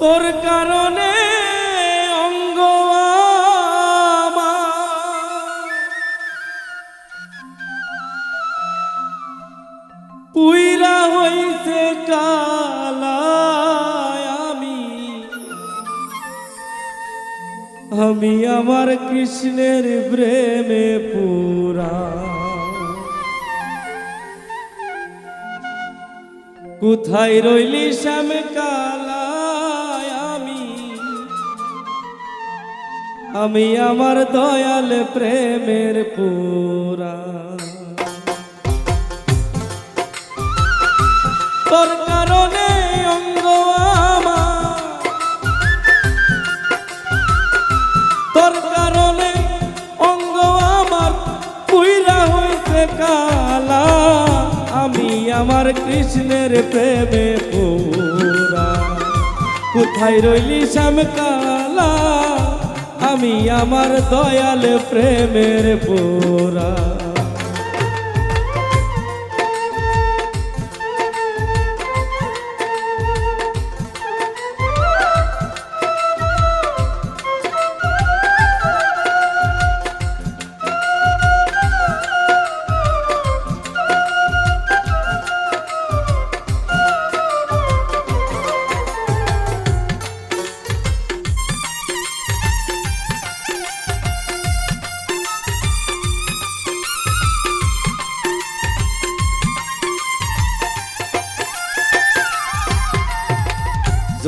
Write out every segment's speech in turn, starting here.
তোর কারণে অঙ্গ পুইরা হইছে কালায় আমি। আমি আমার কৃষ্ণের প্রেমে পুরা। কোথায় রইলি শ্যাম কালায় আমি আমার দয়াল প্রেমের পুরা। অঙ্গ আমার। কালা। আমি আমার কৃষ্ণের প্রেমে পুরা। কোথায় রইলি শ্যাম কালা? আমি আমার দয়াল প্রেমের পুরা।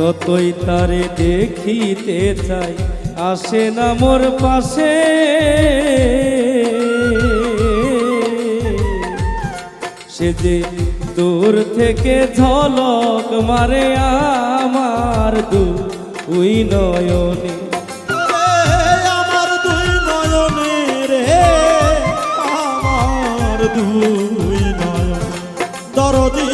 যতই তারে দেখিতে চাই, আসে না মোর পাশে। সে যে দূর থেকে ঝলক মারে আমার দু উই নয়নে। দুই রে নয়ন। দরদি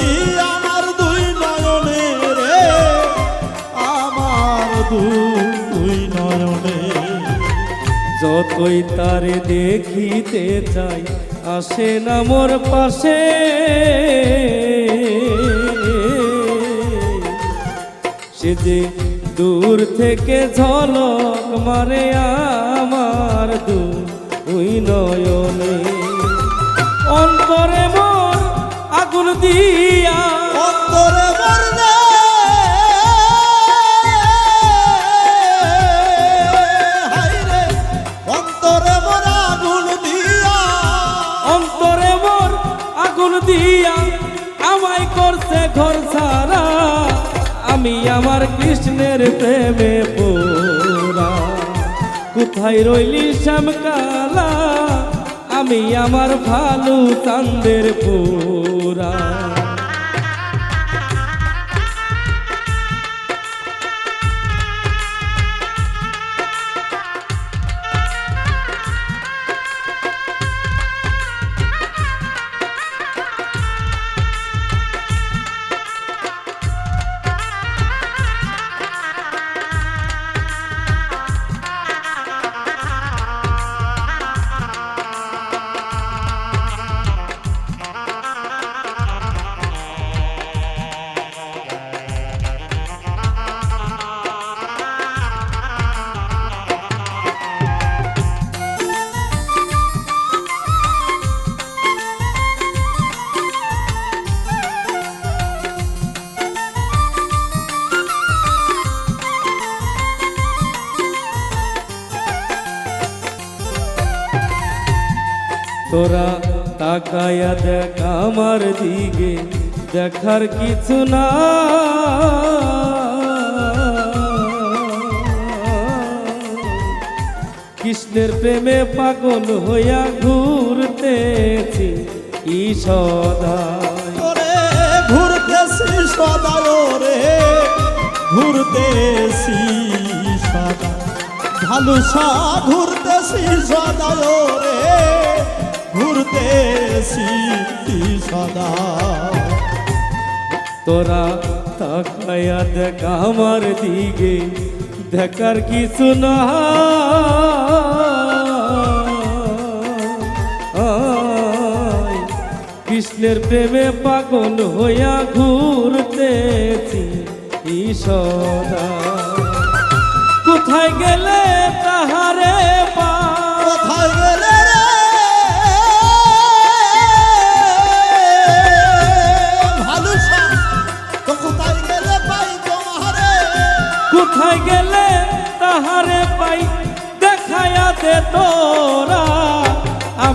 যতই তারে দেখিতে চাই, আসে না মোর পাশে। সে যে দূর থেকে ঝলক মারে আমার দুই নয়নে অন্তরে মোর আগুন দিয়া দিয়া আমায় করছে ঘর সারা আমি আমার কৃষ্ণের প্রেমে পোরা কোথায় রইলি শ্যামকালা? আমি আমার ভালু চান্দের পোরা তোরা তাকায়া দেখ আমার দিকে, দেখার কিছু না। কৃষ্ণের প্রেমে পাগল হইয়া ঘুরতেছি ই ওরে ঘুরতেছি সদায় রে ঘুরতেছি সদা ঘুরতেছি সদায় রে ঘুরতেছি সদা। তোরা তাকায়া দেখ আমার দিকে, দেখার কিছু না। কৃষ্ণের প্রেমে পাগল হইয়া ঘুরতেছি সদা। কোথায় গেলে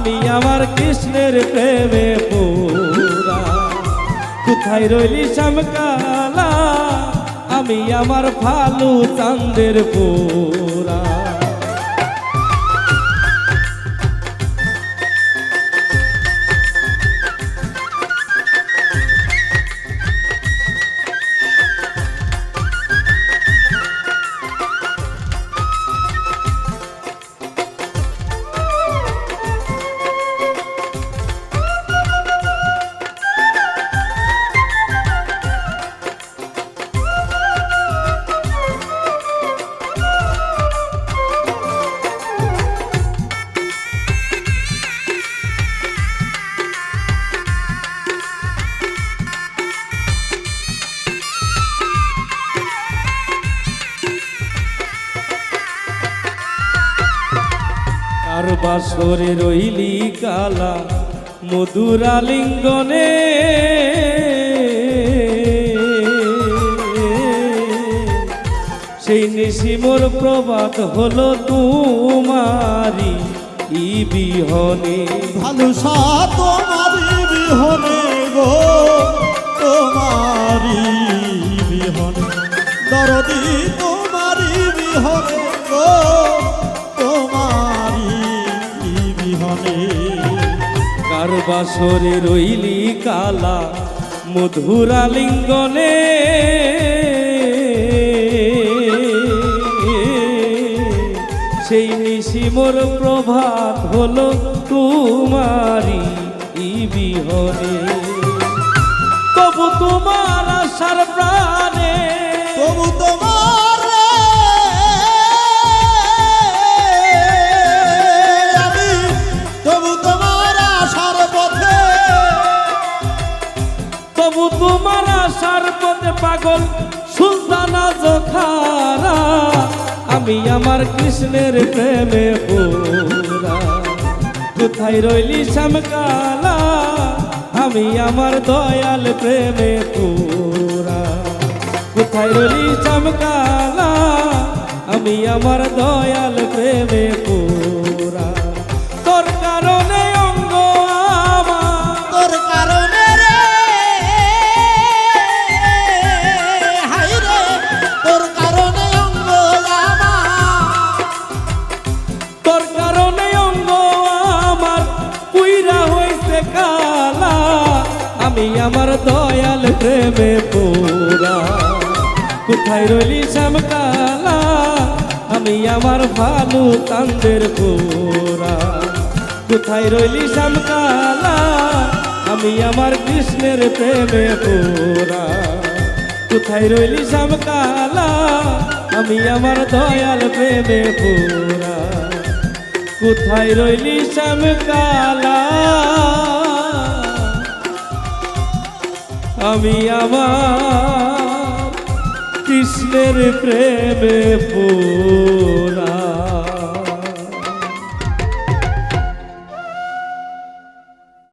আমি আমার কৃষ্ণের প্রেমে পুরা। কোথায় রইলি শ্যামকালা? আমি আমার ভালু চান্দের পুরা। বাসরে রইলি কালা মধুরা লিঙ্গনে সেই নিশিমোর প্রবাদ হলো তোমারি ই বিহনে। ভালো তোমারি বিহনে গো তোমারি বিহনে। দরদি তোমারি বিহনে গো। বাসরে রইলি কালা মধুরা লিঙ্গনে সেই নিশিমোর প্রভাত হলো তোমারি ই বিহনে। তবু তোমার আশার প্রাণে আশার পথে পাগল, সুলতানা জখারা। আমি আমার কৃষ্ণের প্রেমে পুরা কোথায় রইলি শ্যামকালা? আমি আমার দয়াল প্রেমে পুরা কোথায় রইলি শ্যামকালা? আমি আমার দয়াল প্রেমে পুরা আমার দয়াল প্রেমে পুরা। কোথায় রইলি শ্যামকালা? আমি আমার ভালু তান্দের পুরা। কোথায় রইলি শ্যামকালা? আমি আমার কৃষ্ণের প্রেমে পুরা। কোথায় রইলি শ্যামকালা? আমি আমার দয়াল প্রেমে পুরা। কোথায় রইলি শ্যামকালা? আমি আমার কৃষ্ণের প্রেমে পোরা